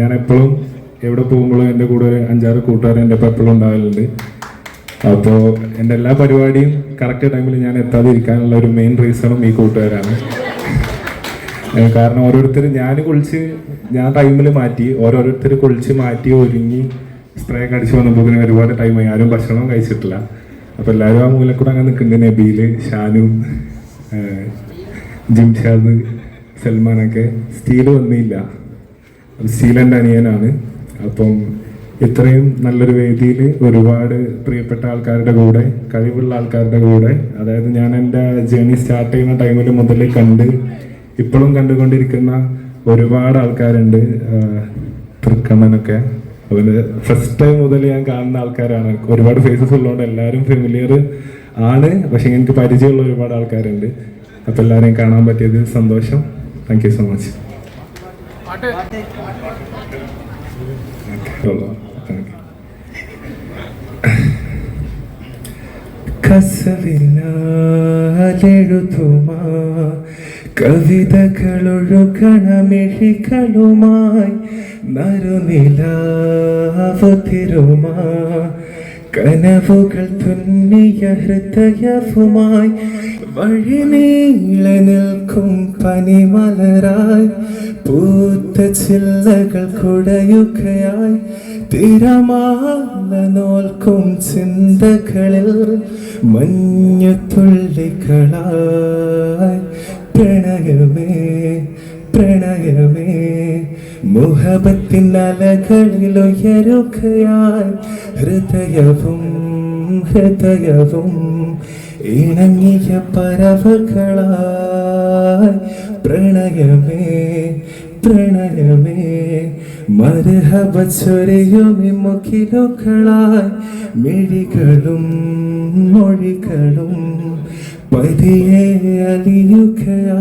ഞാൻ എപ്പോഴും എവിടെ പോകുമ്പോഴും എന്റെ കൂടെ അഞ്ചാറ് കൂട്ടുകാർ എന്റെ ഒപ്പം എപ്പോഴും ഉണ്ടാകലുണ്ട് അപ്പോൾ എന്റെ എല്ലാ പരിപാടിയും കറക്റ്റ് ടൈമിൽ ഞാൻ എത്താതിരിക്കാനുള്ള ഒരു മെയിൻ റീസണും ഈ കൂട്ടുകാരാണ്. കാരണം ഓരോരുത്തർ ഞാൻ കുളിച്ച് ഞാൻ ടൈമിൽ മാറ്റി ഓരോരുത്തർ കുളിച്ച് മാറ്റി ഒരുങ്ങി സ്പ്രേ ഒക്കെ അടിച്ച് വന്നപ്പോൾ ഒരുപാട് ടൈമായി ആരും ഭക്ഷണവും കഴിച്ചിട്ടില്ല. അപ്പോൾ എല്ലാവരും ആ മൂലക്കൂടെ അങ്ങനെ നിൽക്കുന്നുണ്ട് നബീൽ ഷാനു ജിംഷാദ് സൽമാനൊക്കെ. സ്റ്റീൽ വന്നില്ല. എന്റെ അനിയനാണ്. അപ്പം ഇത്രയും നല്ലൊരു വേദിയിൽ ഒരുപാട് പ്രിയപ്പെട്ട ആൾക്കാരുടെ കൂടെ കഴിവുള്ള ആൾക്കാരുടെ കൂടെ അതായത് ഞാൻ എന്റെ ജേണി സ്റ്റാർട്ട് ചെയ്യുന്ന ടൈമിൽ മുതൽ കണ്ട് ഇപ്പോഴും കണ്ടുകൊണ്ടിരിക്കുന്ന ഒരുപാട് ആൾക്കാരുണ്ട് തൃക്കണ്ണനൊക്കെ. അവന് ഫസ്റ്റ് ടൈം മുതൽ ഞാൻ കാണുന്ന ആൾക്കാരാണ്. ഒരുപാട് ഫേസസ് ഉള്ളതുകൊണ്ട് എല്ലാവരും ഫെമിലിയർ ആണ്. പക്ഷെ എനിക്ക് പരിചയമുള്ള ഒരുപാട് ആൾക്കാരുണ്ട്. അപ്പോൾ എല്ലാവരെയും കാണാൻ പറ്റിയത് സന്തോഷം. താങ്ക് യു സോ മച്ച് കസവിനാലെഴുതുമാ കവിതകളൊഴുകണമിഴികളുമായി നറുനിലാവുതിരുമാ കനവുകൾ തുന്നിയ ഹൃദയവുമായി വഴി വഴിനീളെ നിൽക്കും പനിമലരായി പൂത്ത ചില്ലകൾ കുടയുകയായി തിരമാല നോൽക്കും ചിന്തകളിൽ മഞ്ഞുതുള്ളികളായി പ്രണയമേ പ്രണയമേ. മുഹബത്തിൻ അലകളിൽ ഉയരുകയായി ഹൃദയവും ഹൃദയവും ഇണങ്ങിയ പറവകളായി പ്രണയമേ പ്രണയമേ മരഹബ ചൊരയുമി മിഴികളും മൊഴികളും പതിയെ അലിയുകയാ.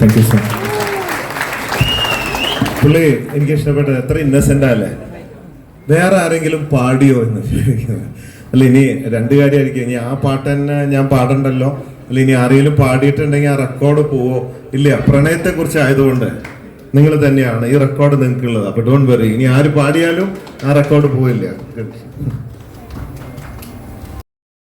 Thank you so മച്ച് പുള്ളി എനിക്ക് ഇഷ്ടപ്പെട്ടത് എത്ര ഇന്നസെന്റ് അല്ലേ വേറെ ആരെങ്കിലും പാടിയോ എന്ന് അല്ല ഇനി രണ്ട് കാര്യമായിരിക്കും. ഇനി ആ പാട്ട് തന്നെ ഞാൻ പാടണ്ടല്ലോ? അല്ല ഇനി ആരെങ്കിലും പാടിയിട്ടുണ്ടെങ്കിൽ ആ റെക്കോർഡ് പോവോ? ഇല്ല പ്രണയത്തെ കുറിച്ച് ആയതുകൊണ്ട് നിങ്ങൾ തന്നെയാണ് ഈ റെക്കോർഡ് നിങ്ങൾക്കുള്ളത്. അപ്പൊ ഡോണ്ട് വെറി ഇനി ആര് പാടിയാലും ആ റെക്കോർഡ് പോവില്ല.